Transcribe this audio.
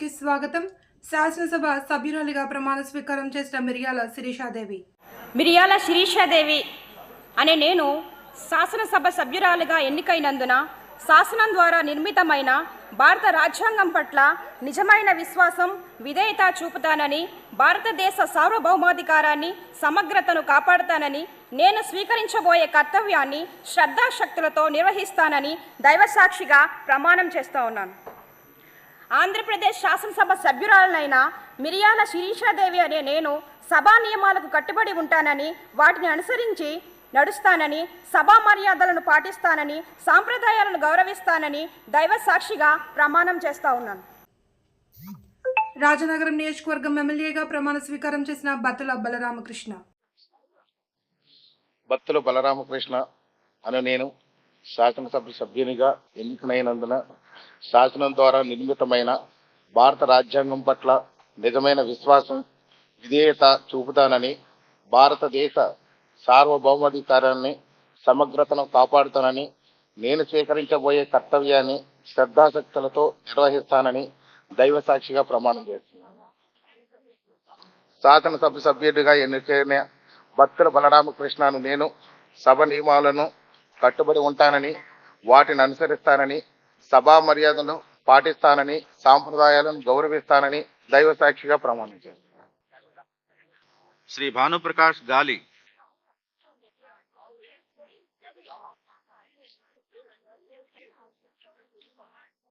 కి స్వాగతం. శాసనసభ సభ్యురాలిగా ప్రమాణ స్వీకారం చేసిన మిరియాల శిరీషాదేవి. మిరియాల శిరీషాదేవి అనే నేను శాసనసభ సభ్యురాలిగా ఎన్నికైనందున శాసనం ద్వారా నిర్మితమైన భారత రాజ్యాంగం పట్ల నిజమైన విశ్వాసం విధేయత చూపుతానని భారతదేశ సార్వభౌమాధికారాన్ని సమగ్రతను కాపాడుతానని నేను స్వీకరించబోయే కర్తవ్యాన్ని శ్రద్ధాశక్తులతో నిర్వహిస్తానని దైవసాక్షిగా ప్రమాణం చేస్తూ ఉన్నాను. ఆంధ్రప్రదేశ్ శాసనసభ సభ్యురాలనైన మిరియాల శిరీషాదేవి అనే నేను సభా నియమాలకు కట్టుబడి ఉంటానని వాటిని అనుసరించి నడుస్తానని సభా మర్యాదలను పాటిస్తానని సాంప్రదాయాలను గౌరవిస్తానని దైవ సాక్షిగా ప్రమాణం చేస్తా ఉన్నాను. రాజనగరం నియోజకవర్గం ఎమ్మెల్యేగా ప్రమాణ స్వీకారం చేసిన బత్తుల బలరామకృష్ణ. బత్తుల బలరామకృష్ణ అను నేను శాసనసభ సభ్యునిగా ఎన్నికైనందున శాసనం ద్వారా నిర్మితమైన భారత రాజ్యాంగం పట్ల నిజమైన విశ్వాసం విధేయత చూపుతానని భారతదేశ సార్వభౌమాధికారాన్ని సమగ్రతను కాపాడుతానని నేను స్వీకరించబోయే కర్తవ్యాన్ని శ్రద్ధాశక్తులతో నిర్వహిస్తానని దైవ సాక్షిగా ప్రమాణం చేస్తున్నాను. శాసనసభ సభ్యుడిగా ఎన్నికైన భక్తుల బలరామకృష్ణను నేను సభ నియమాలను కట్టుబడి ఉంటానని వాటిని అనుసరిస్తానని సభా మర్యాదలు పాటిస్తానని సాంప్రదాయాలను గౌరవిస్తానని దైవ సాక్షిగా ప్రమాణించారు. శ్రీ భానుప్రకాష్ గాలి.